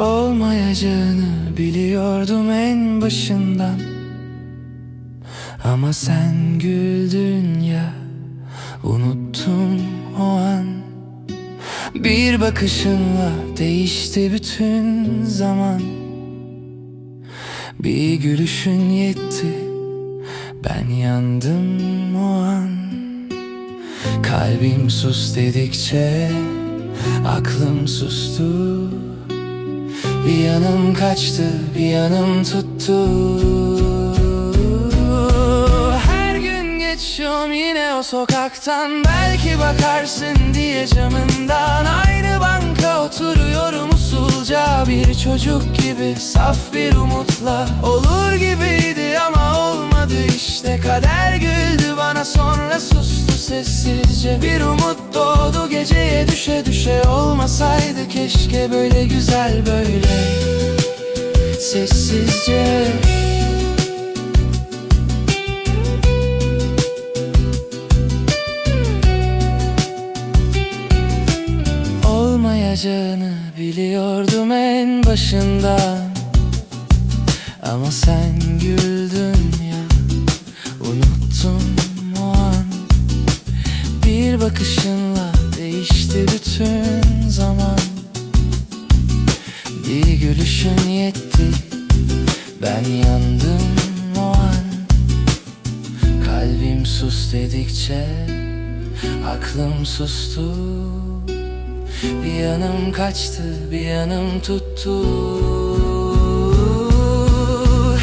olmayacağını biliyordum en başından. Ama sen güldün ya unuttum o an. Bir bakışınla değişti bütün zaman. Bir gülüşün yetti ben yandım o an. Kalbim sus dedikçe aklım sustu Bir yanım kaçtı bir yanım tuttu. Her gün geçiyorum yine o sokaktan. Belki bakarsın diye camından. Aynı banka oturuyorum usulca. Bir çocuk gibi saf bir umutla. Olur gibiydi ama olmadı işte. Kader güldü bana sonra sustu sessizce. Bir umut doğdu düşe düşe Olmasaydı keşke böyle güzel böyle. Sessizce. Olmayacağını biliyordum en başından Ama sen güldün ya unuttum o an. Bir bakışınla gülüşün yetti. Ben yandım o an. Kalbim sus dedikçe aklım sustu. Bir yanım kaçtı, bir yanım tuttu.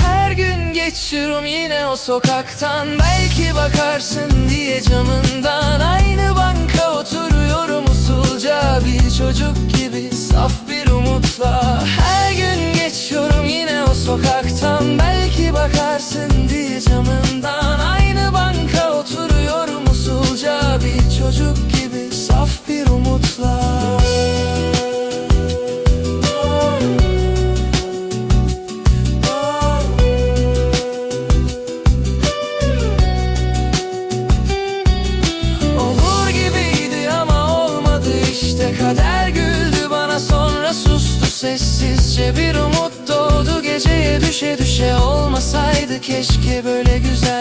Her gün geçiyorum yine o sokaktan. Belki bakarsın diye camından. Aynı banka oturuyorum usulca. Bir çocuk gibi saf bir umutla. Her sessizce Bir umut doğdu. Geceye düşe düşe Olmasaydı keşke böyle güzel